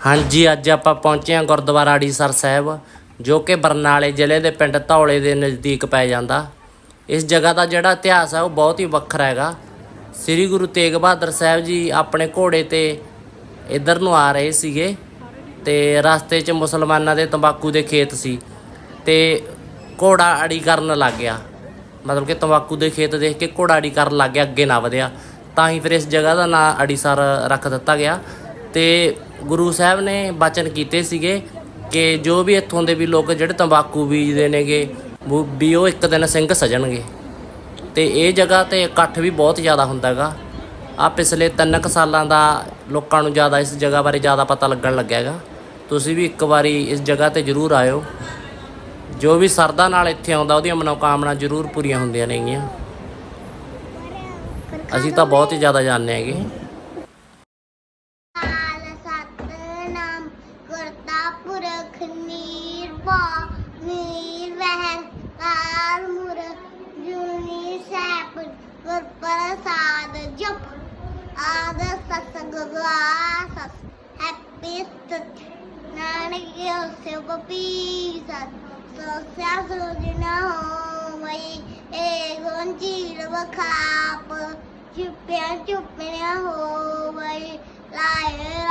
ਹਾਂਜੀ, ਅੱਜ ਆਪਾਂ ਪਹੁੰਚੇ ਹਾਂ ਗੁਰਦੁਆਰਾ ਅੜੀਸਰ ਸਾਹਿਬ, ਜੋ ਕਿ ਬਰਨਾਲੇ ਜ਼ਿਲ੍ਹੇ ਦੇ ਪਿੰਡ ਧੌਲੇ ਦੇ ਨਜ਼ਦੀਕ ਪੈ ਜਾਂਦਾ। ਇਸ ਜਗ੍ਹਾ ਦਾ ਜਿਹੜਾ ਇਤਿਹਾਸ ਹੈ ਉਹ ਬਹੁਤ ਹੀ ਵੱਖਰਾ ਹੈਗਾ। ਸ੍ਰੀ ਗੁਰੂ ਤੇਗ ਬਹਾਦਰ ਸਾਹਿਬ ਜੀ ਆਪਣੇ ਘੋੜੇ ਤੇ ਇੱਧਰ ਨੂੰ ਆ ਰਹੇ ਸੀਗੇ ਤੇ ਰਸਤੇ 'ਚ ਮੁਸਲਮਾਨਾਂ ਦੇ ਤੰਬਾਕੂ ਦੇ ਖੇਤ ਸੀ ਤੇ ਘੋੜਾ ਅੜੀ ਕਰਨ ਲੱਗ ਗਿਆ। ਮਤਲਬ ਕਿ ਤੰਬਾਕੂ ਦੇ ਖੇਤ ਦੇਖ ਕੇ ਘੋੜਾ ਅੜੀ ਕਰਨ ਲੱਗ ਗਿਆ, ਅੱਗੇ ਨਾ ਵਧਿਆ। ਤਾਂ ਹੀ ਫਿਰ ਇਸ ਜਗ੍ਹਾ ਦਾ ਨਾਂ ਅੜੀਸਰ ਰੱਖ ਦਿੱਤਾ ਗਿਆ ਤੇ ਗੁਰੂ ਸਾਹਿਬ ਨੇ ਬਚਨ ਕੀਤੇ ਸੀਗੇ ਕਿ ਜੋ ਵੀ ਇੱਥੋਂ ਦੇ ਵੀ ਲੋਕ ਜਿਹੜੇ ਤੰਬਾਕੂ ਬੀਜਦੇ ਨੇਗੇ ਉਹ- ਵੀ ਉਹ ਇੱਕ ਦਿਨ ਸਿੰਘ ਸਜਣਗੇ। ਤੇ ਇਹ ਜਗ੍ਹਾ ਤੇ ਇਕੱਠ ਵੀ ਬਹੁਤ ਜ਼ਿਆਦਾ ਹੁੰਦਾਗਾ। ਆ ਪਿਛਲੇ ਤਿੰਨ ਕੁ ਸਾਲਾਂ ਦਾ ਲੋਕਾਂ ਨੂੰ ਜ਼ਿਆਦਾ ਇਸ ਜਗ੍ਹਾ ਬਾਰੇ ਜ਼ਿਆਦਾ ਪਤਾ ਲੱਗਣ ਲੱਗਿਆ ਹੈਗਾ ਤੁਸੀਂ ਵੀ ਇੱਕ ਵਾਰੀ ਇਸ ਜਗ੍ਹਾ ਤੇ ਜ਼ਰੂਰ ਆਇਓ। ਜੋ ਵੀ ਸਰਦਾ ਨਾਲ ਇੱਥੇ ਆਉਂਦਾ, ਉਹਦੀਆਂ ਮਨੋਕਾਮਨਾ ਜ਼ਰੂਰ ਪੂਰੀਆਂ ਹੁੰਦੀਆਂ ਨੇਗੀਆਂ। ਅਸੀਂ ਤਾਂ ਬਹੁਤ ਹੀ ਜ਼ਿਆਦਾ ਜਾਣਦੇ ਹੈਗੇ। knirva nivel armur unicep varprasad jap ada sasagwa sas happy stut nanagyo seva pisat sasasu dina mai e gonjilva kap chupya chupya ho vai lai lai